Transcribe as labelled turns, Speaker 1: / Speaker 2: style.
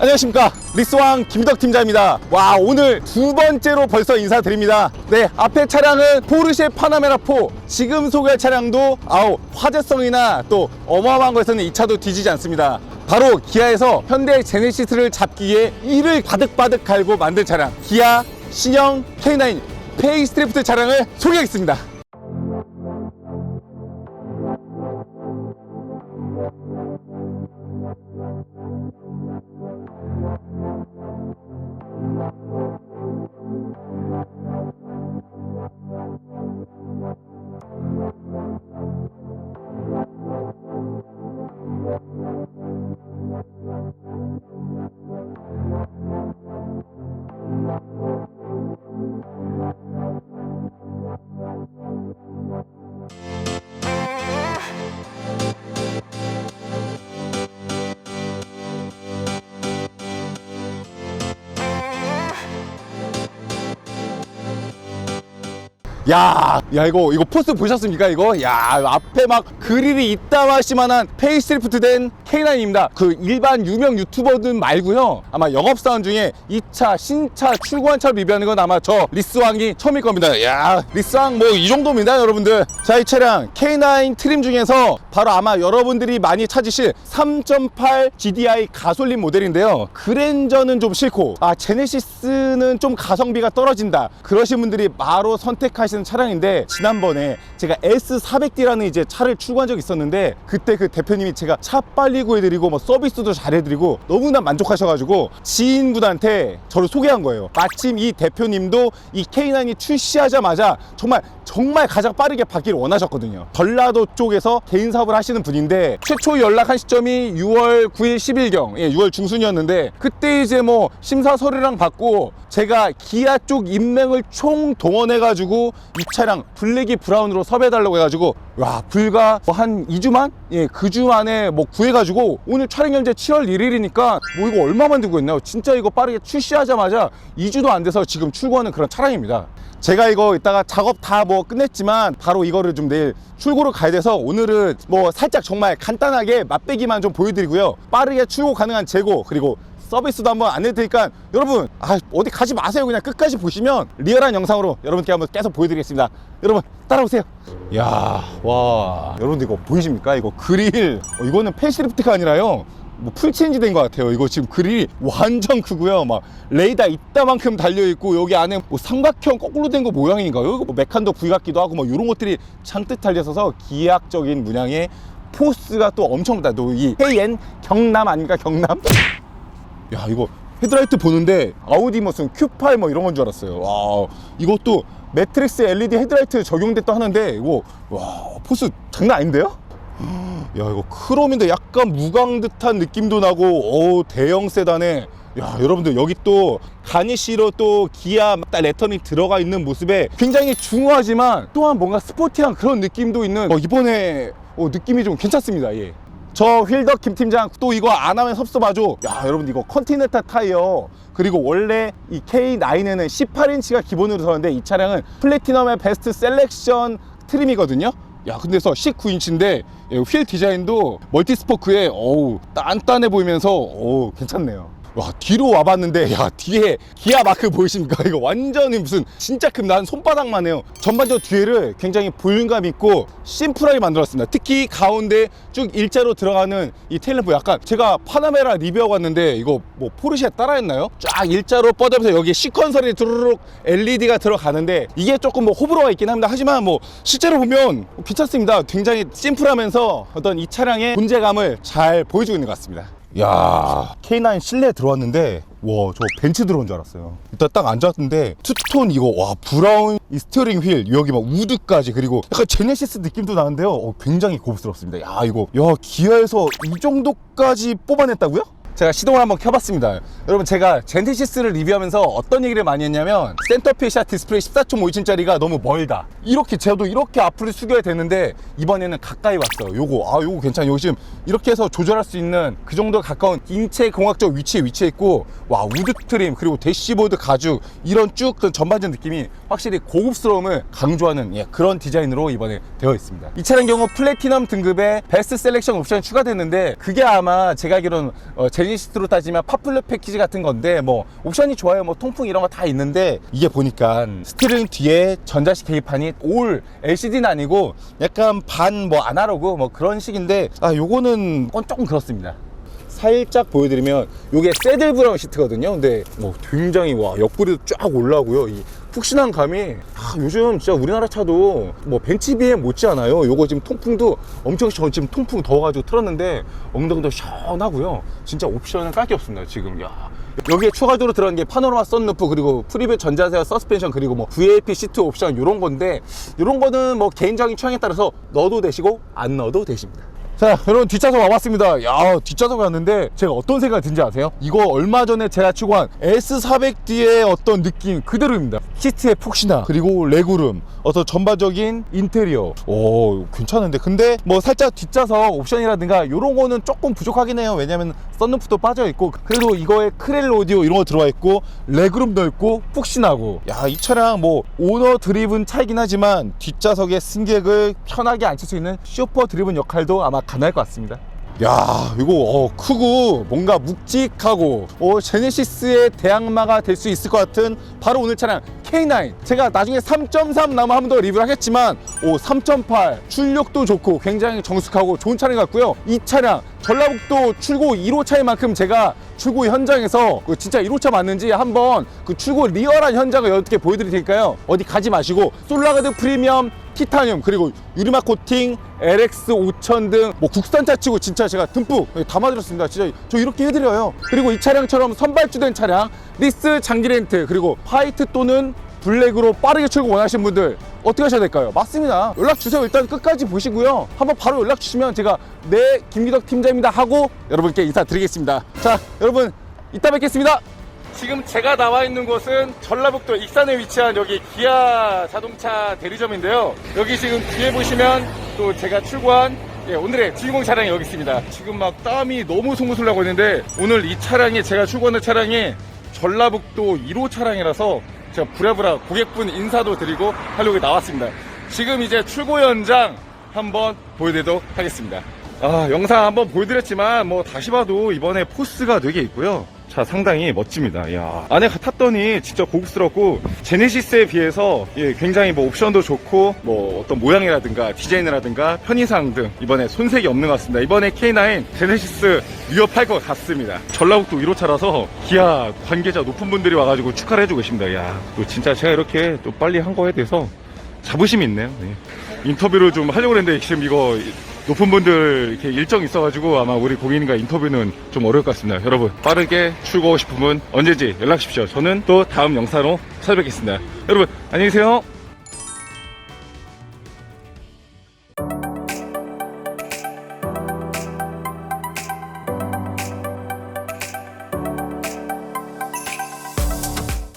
Speaker 1: 안녕하십니까. 리스왕 김덕 팀장입니다. 와 오늘 두 번째로 벌써 인사드립니다. 네 앞에 차량은 포르쉐 파나메라 4 지금 소개할 차량도 아우 화제성이나 또 어마어마한 거에서는 이 차도 뒤지지 않습니다. 바로 기아에서 현대 제네시스를 잡기 위해 이를 바득바득 갈고 만든 차량. 기아 신형 K9 페이스트리프트 차량을 소개하겠습니다 야, 야 이거 이거 포스 보셨습니까 이거? 야 앞에 막 그릴이 이따마시만한 페이스리프트 된 K9입니다. 그 일반 유명 유튜버들 말고요. 아마 영업사원 중에 이차 신차 출고한 차를 리뷰하는 건 아마 저 리스왕이 처음일 겁니다. 야 리스왕 뭐 이 정도입니다 여러분들. 자 이 차량 K9 트림 중에서 바로 아마 여러분들이 많이 찾으실 3.8 GDI 가솔린 모델인데요. 그랜저는 좀 싫고 아 제네시스는 좀 가성비가 떨어진다. 그러신 분들이 바로 선택하시 는 차량인데 지난번에 제가 S400D라는 이제 차를 출고한 적이 있었는데 그때 그 대표님이 제가 차 빨리 구해드리고 뭐 서비스도 잘해드리고 너무나 만족하셔가지고 지인분한테 저를 소개한 거예요. 마침 이 대표님도 이 K9이 출시하자마자 정말 정말 가장 빠르게 받기를 원하셨거든요. 전라도 쪽에서 개인 사업을 하시는 분인데 최초 연락한 시점이 6월 9일 10일경, 예, 6월 중순이었는데 그때 이제 뭐 심사 서류랑 받고 제가 기아 쪽 인맥을 총 동원해가지고 이 차량 블랙이 브라운으로 섭외해달라고 해가지고 와 불과 뭐한 2주만? 예, 그 주 만에 뭐 구해가지고 오늘 촬영 현재 7월 1일이니까 뭐 이거 얼마 만 들고 있나요? 진짜 이거 빠르게 출시하자마자 2주도 안 돼서 지금 출고하는 그런 차량입니다. 제가 이거 이따가 작업 다 뭐 끝냈지만 바로 이거를 좀 내일 출고를 가야 돼서 오늘은 뭐 살짝 정말 간단하게 맛배기만 좀 보여드리고요. 빠르게 출고 가능한 재고 그리고 서비스도 한번 안내해 드리니까 여러분 아, 어디 가지 마세요. 그냥 끝까지 보시면 리얼한 영상으로 여러분께 한번 계속 보여드리겠습니다. 여러분 따라오세요. 야 와. 여러분들 이거 보이십니까? 이거 그릴. 어, 이거는 페이스리프트가 아니라요. 뭐 풀체인지 된 것 같아요. 이거 지금 그릴이 완전 크고요. 막 레이더 이따만큼 달려있고 여기 안에 뭐 삼각형 거꾸로 된 거 모양인가요? 이거 뭐 메칸도 V 같기도 하고 뭐 이런 것들이 잔뜩 달려있어서 기하학적인 문양의 포스가 또 엄청 크다. 또이 KN 경남 아닙니까? 경남 야 이거 헤드라이트 보는데 아우디 무슨 Q8 뭐 이런 건 줄 알았어요 와 이것도 매트릭스 LED 헤드라이트 적용됐다 하는데 이거 와 포스 장난 아닌데요? 야 이거 크롬인데 약간 무광 듯한 느낌도 나고 오 대형 세단에 야 여러분들 여기 또 가니쉬로 또 기아 딱 레터닝 들어가 있는 모습에 굉장히 중후하지만 또한 뭔가 스포티한 그런 느낌도 있는 어, 이번에 어, 느낌이 좀 괜찮습니다 예. 저 휠덕 김 팀장 또 이거 안 하면 섭섭하죠? 야 여러분 이거 컨티넨탈 타이어. 그리고 원래 이 K9에는 18인치가 기본으로 들었는데 이 차량은 플래티넘의 베스트 셀렉션 트림이거든요? 야 근데서 19인치인데 휠 디자인도 멀티스포크에 어우 단단해 보이면서 어우 괜찮네요 와 뒤로 와봤는데 야 뒤에 기아 마크 보이십니까? 이거 완전히 무슨 진짜 큰난 손바닥만 해요. 전반적으로 뒤에를 굉장히 볼륨감 있고 심플하게 만들었습니다. 특히 가운데 쭉 일자로 들어가는 이 테일램프 약간 제가 파나메라 리뷰하고 왔는데 이거 뭐 포르쉐 따라했나요? 쫙 일자로 뻗으면서 여기 시컨설이 두루룩 LED가 들어가는데 이게 조금 뭐 호불호가 있긴 합니다. 하지만 뭐 실제로 보면 괜찮습니다. 굉장히 심플하면서 어떤 이 차량의 존재감을 잘 보여주고 있는 것 같습니다 야 K9 실내 들어왔는데 와 저 벤츠 들어온 줄 알았어요. 일단 딱 앉았는데 투톤 이거 와 브라운 이 스티어링 휠 여기 막 우드까지 그리고 약간 제네시스 느낌도 나는데요. 어, 굉장히 고급스럽습니다. 야 이거. 야 기아에서 이 정도까지 뽑아냈다고요? 제가 시동을 한번 켜봤습니다. 여러분 제가 젠테시스를 리뷰하면서 어떤 얘기를 많이 했냐면 센터피샤 디스플레이 14.5인치짜리가 너무 멀다. 이렇게 저도 이렇게 앞으로 숙여야 되는데 이번에는 가까이 왔어요. 요거 아 요거 괜찮아요. 요즘 이렇게 해서 조절할 수 있는 그 정도 가까운 인체 공학적 위치에 위치해 있고 와 우드 트림 그리고 대시보드 가죽 이런 쭉그 전반적 느낌이 확실히 고급스러움을 강조하는 예, 그런 디자인으로 이번에 되어 있습니다. 이 차량 경우 플래티넘 등급의 베스트 셀렉션 옵션이 추가됐는데 그게 아마 제가 알기로는 어, 제니 제니시스로 따지면 파플러 패키지 같은 건데 뭐 옵션이 좋아요 뭐 통풍 이런 거 다 있는데 이게 보니까 스티링 뒤에 전자식 계기판이 올 LCD는 아니고 약간 반 뭐 아날로그 뭐 그런 식인데 아 요거는 건 조금 그렇습니다. 살짝 보여드리면 이게 새들 브라운 시트거든요. 근데 뭐 굉장히 와 옆구리도 쫙 올라오고요. 이 푹신한 감이. 아, 요즘 진짜 우리나라 차도 뭐 BM 못지않아요. 요거 지금 통풍도 엄청 저 지금 통풍 더워가지고 틀었는데 엉덩이도 시원하고요. 진짜 옵션은 깔게 없습니다 지금. 야. 여기에 추가적으로 들어간 게 파노라마 썬루프 그리고 프리뷰 전자세와 서스펜션 그리고 뭐 VAP 시트 옵션 이런 건데 이런 거는 뭐 개인적인 취향에 따라서 넣어도 되시고 안 넣어도 되십니다 자 여러분 뒷좌석 와봤습니다. 야 뒷좌석 왔는데 제가 어떤 생각이 든지 아세요? 이거 얼마 전에 제가 추구한 S400D의 어떤 느낌 그대로입니다. 시트의 폭신함 그리고 레그룸 어떤 전반적인 인테리어. 오 괜찮은데. 근데 뭐 살짝 뒷좌석 옵션이라든가 이런 거는 조금 부족하긴 해요. 왜냐면 썬루프도 빠져 있고. 그래도 이거에 크렐 오디오 이런 거 들어와 있고 레그룸 넓고 푹신하고. 야 이 차량 뭐 오너 드리븐 차이긴 하지만 뒷좌석에 승객을 편하게 앉힐 수 있는 쇼퍼 드리븐 역할도 아마 가능할 것 같습니다. 야 이거 어, 크고 뭔가 묵직하고 어, 제네시스의 대항마가 될 수 있을 것 같은 바로 오늘 차량 K9. 제가 나중에 3.3 나면 한번 더 리뷰를 하겠지만 오, 3.8 출력도 좋고 굉장히 정숙하고 좋은 차량 같고요. 이 차량 전라북도 출고 1호 차인 만큼 제가 출고 현장에서 그 진짜 1호차 맞는지 한번 그 출고 리얼한 현장을 어떻게 보여드릴 테니까요. 어디 가지 마시고 솔라가드 프리미엄 티타늄 그리고 유리막 코팅 LX 5000 등 뭐 국산차 치고 진짜 제가 듬뿍 담아드렸습니다. 진짜 저 이렇게 해드려요. 그리고 이 차량처럼 선발주된 차량 리스 장기 렌트 그리고 화이트 또는 블랙으로 빠르게 출고 원하시는 분들 어떻게 하셔야 될까요? 맞습니다 연락 주세요 일단 끝까지 보시고요 한번 바로 연락 주시면 제가 네 김기덕 팀장입니다 하고 여러분께 인사드리겠습니다 자 여러분 이따 뵙겠습니다 지금 제가 나와 있는 곳은 전라북도 익산에 위치한 여기 기아 자동차 대리점인데요. 여기 지금 뒤에 보시면 또 제가 출고한 예, 오늘의 주인공 차량이 여기 있습니다. 지금 막 땀이 너무 송구슬 나고 있는데 오늘 이 차량이 제가 출고하는 차량이 전라북도 1호 차량이라서 제가 부랴부랴 고객분 인사도 드리고 하려고 나왔습니다. 지금 이제 출고 현장 한번 보여드리도록 하겠습니다. 아, 영상 한번 보여드렸지만 뭐 다시 봐도 이번에 포스가 되게 있고요. 차 상당히 멋집니다. 야 안에 탔더니 진짜 고급스럽고 제네시스에 비해서 예, 굉장히 뭐 옵션도 좋고 뭐 어떤 모양이라든가 디자인이라든가 편의상 등 이번에 손색이 없는 것 같습니다. 이번에 K9 제네시스 위협할 것 같습니다. 전라북도 1호차라서 기아 관계자 높은 분들이 와가지고 축하를 해주고 계십니다. 야, 또 진짜 제가 이렇게 또 빨리 한 거에 대해서 자부심이 있네요. 네. 인터뷰를 좀 하려고 했는데 지금 이거 높은 분들 이렇게 일정 있어가지고 아마 우리 고객님과 인터뷰는 좀 어려울 것 같습니다. 여러분 빠르게 출고하고 싶으면 언제지 연락 주십시오. 저는 또 다음 영상으로 찾아뵙겠습니다. 여러분 안녕히 계세요.